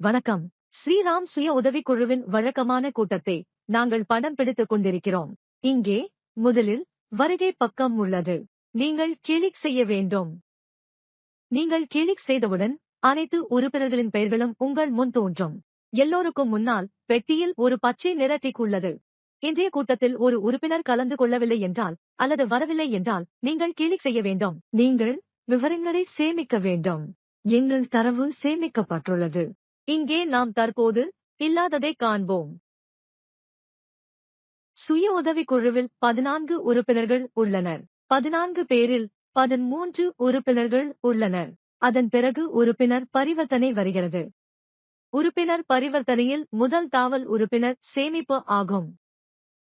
வணக்கம். ஸ்ரீராம் சுய உதவிக்குழுவின் வழக்கமான கூட்டத்தை நாங்கள் படம் பிடித்துக் கொண்டிருக்கிறோம். இங்கே முதலில் வருகை பக்கம் உள்ளது. நீங்கள் கிளிக் செய்ய வேண்டும். நீங்கள் கிளிக் செய்தவுடன் அனைத்து உறுப்பினர்களின் பெயர்களும் உங்கள் முன் தோன்றும். எல்லோருக்கும் முன்னால் பெட்டியில் ஒரு பச்சை நிற டிக் உள்ளது. இன்றைய கூட்டத்தில் ஒரு உறுப்பினர் கலந்து கொள்ளவில்லை என்றால் அல்லது வரவில்லை என்றால் நீங்கள் கிளிக் செய்ய வேண்டும். நீங்கள் விவரங்களை சேமிக்க வேண்டும். எங்கள் தரவு சேமிக்கப்பட்டுள்ளது. இங்கே நாம் தற்போது இல்லாததை காண்போம். சுய உதவிக்குழுவில் பதினான்கு உறுப்பினர்கள் உள்ளனர். பதினான்கு பேரில் பதிமூன்று உறுப்பினர்கள் உள்ளனர். அதன் பிறகு உறுப்பினர் பரிவர்த்தனை வருகிறது. உறுப்பினர் பரிவர்த்தனையில் முதல் தாவல் உறுப்பினர் சேமிப்பு ஆகும்.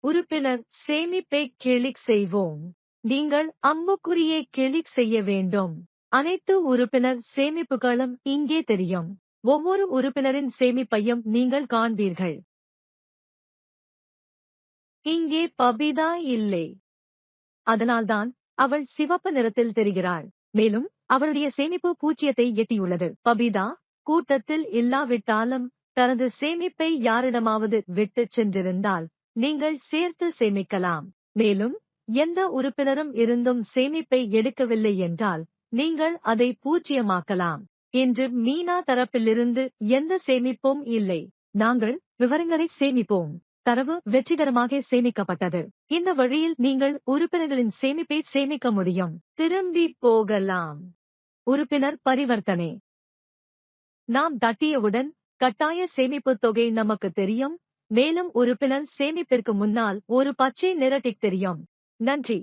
உறுப்பினர் சேமிப்பை கிளிக் செய்வோம். நீங்கள் அம்புக்குறியை கிளிக் செய்ய வேண்டும். அனைத்து உறுப்பினர் சேமிப்புகளும் இங்கே தெரியும். ஒவ்வொரு உறுப்பினரின் சேமிப்பையும் நீங்கள் காண்பீர்கள். இங்கே பபிதா இல்லை. அதனால்தான் அவள் சிவப்பு நிறத்தில் தெரிகிறாள். மேலும் அவளுடைய சேமிப்பு பூஜ்ஜியத்தை எட்டியுள்ளது. பபிதா கூட்டத்தில் இல்லாவிட்டாலும் தனது சேமிப்பை யாரிடமாவது விட்டுச் சென்றிருந்தால் நீங்கள் சேர்த்து சேமிக்கலாம். மேலும் எந்த உறுப்பினரும் இருந்தும் சேமிப்பை எடுக்கவில்லை என்றால் நீங்கள் அதை பூஜ்ஜியமாக்கலாம். இன்று மீனா தரப்பிலிருந்து எந்த சேமிப்பும் இல்லை. நாங்கள் விவரங்களை சேமிப்போம். தரவு வெற்றிகரமாக சேமிக்கப்பட்டது. இந்த வழியில் நீங்கள் உறுப்பினர்களின் சேமிப்பை சேமிக்க முடியும். திரும்பி போகலாம். உறுப்பினர் பரிவர்த்தனை. நாம் தட்டியவுடன் கட்டாய சேமிப்பு தொகை நமக்கு தெரியும். மேலும் உறுப்பினர் சேமிப்பிற்கு முன்னால் ஒரு பச்சை நிரட்டிக் தெரியும். நன்றி.